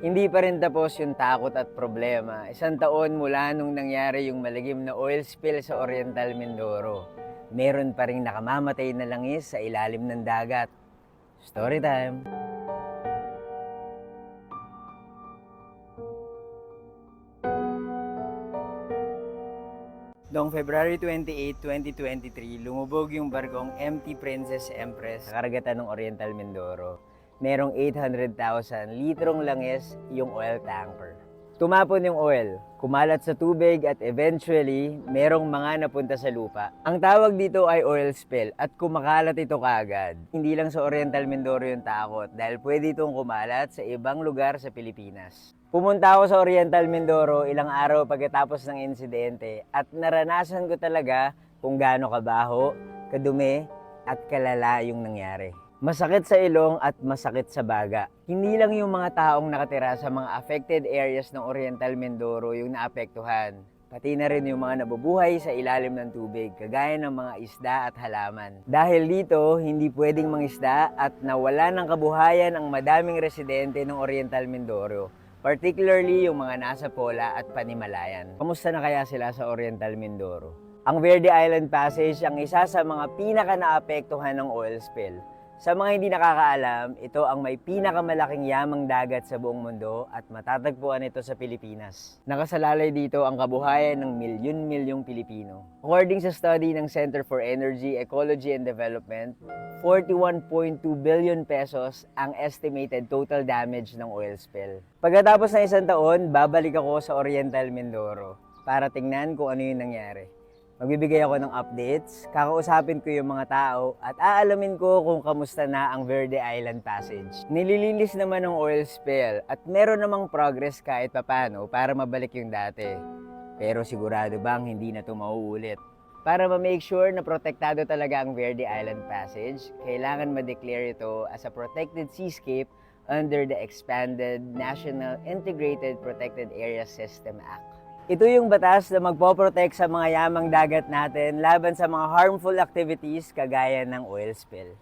Hindi pa rin tapos yung takot at problema. Isang taon mula nung nangyari yung malagim na oil spill sa Oriental Mindoro. Meron pa rin nakamamatay na langis sa ilalim ng dagat. Story time! Noong February 28, 2023, lumubog yung barkong MT Princess Empress sa karagatan ng Oriental Mindoro. Merong 800,000 litrong langis yung oil tanker. Tumapon yung oil, kumalat sa tubig at eventually, merong mga napunta sa lupa. Ang tawag dito ay oil spill at kumakalat ito kaagad. Hindi lang sa Oriental Mindoro yung takot dahil pwede itong kumalat sa ibang lugar sa Pilipinas. Pumunta ako sa Oriental Mindoro ilang araw pagkatapos ng insidente at naranasan ko talaga kung gaano kabaho, kadumi at kalala yung nangyari. Masakit sa ilong at masakit sa baga. Hindi lang yung mga taong nakatira sa mga affected areas ng Oriental Mindoro yung naapektuhan. Pati na rin yung mga nabubuhay sa ilalim ng tubig, kagaya ng mga isda at halaman. Dahil dito, hindi pwedeng mangisda at nawala ng kabuhayan ang madaming residente ng Oriental Mindoro particularly yung mga nasa Pola at Panimalayan. Kamusta na kaya sila sa Oriental Mindoro? Ang Verde Island Passage ang isa sa mga pinaka naapektuhan ng oil spill. Sa mga hindi nakakaalam, ito ang may pinakamalaking yamang dagat sa buong mundo at matatagpuan ito sa Pilipinas. Nakasalalay dito ang kabuhayan ng milyon-milyong Pilipino. According sa study ng Center for Energy, Ecology and Development, 41.2 billion pesos ang estimated total damage ng oil spill. Pagkatapos ng isang taon, babalik ako sa Oriental Mindoro para tingnan kung ano yung nangyari. Magbibigay ako ng updates, kakausapin ko yung mga tao at aalamin ko kung kamusta na ang Verde Island Passage. Nililinis naman ng oil spill at meron namang progress kahit papano para mabalik yung dati. Pero sigurado bang hindi na ito mauulit? Para ma-make sure na protektado talaga ang Verde Island Passage, kailangan ma-declare ito as a protected seascape under the expanded National Integrated Protected Area System Act. Ito yung batas na magpoprotect sa mga yamang dagat natin laban sa mga harmful activities kagaya ng oil spill.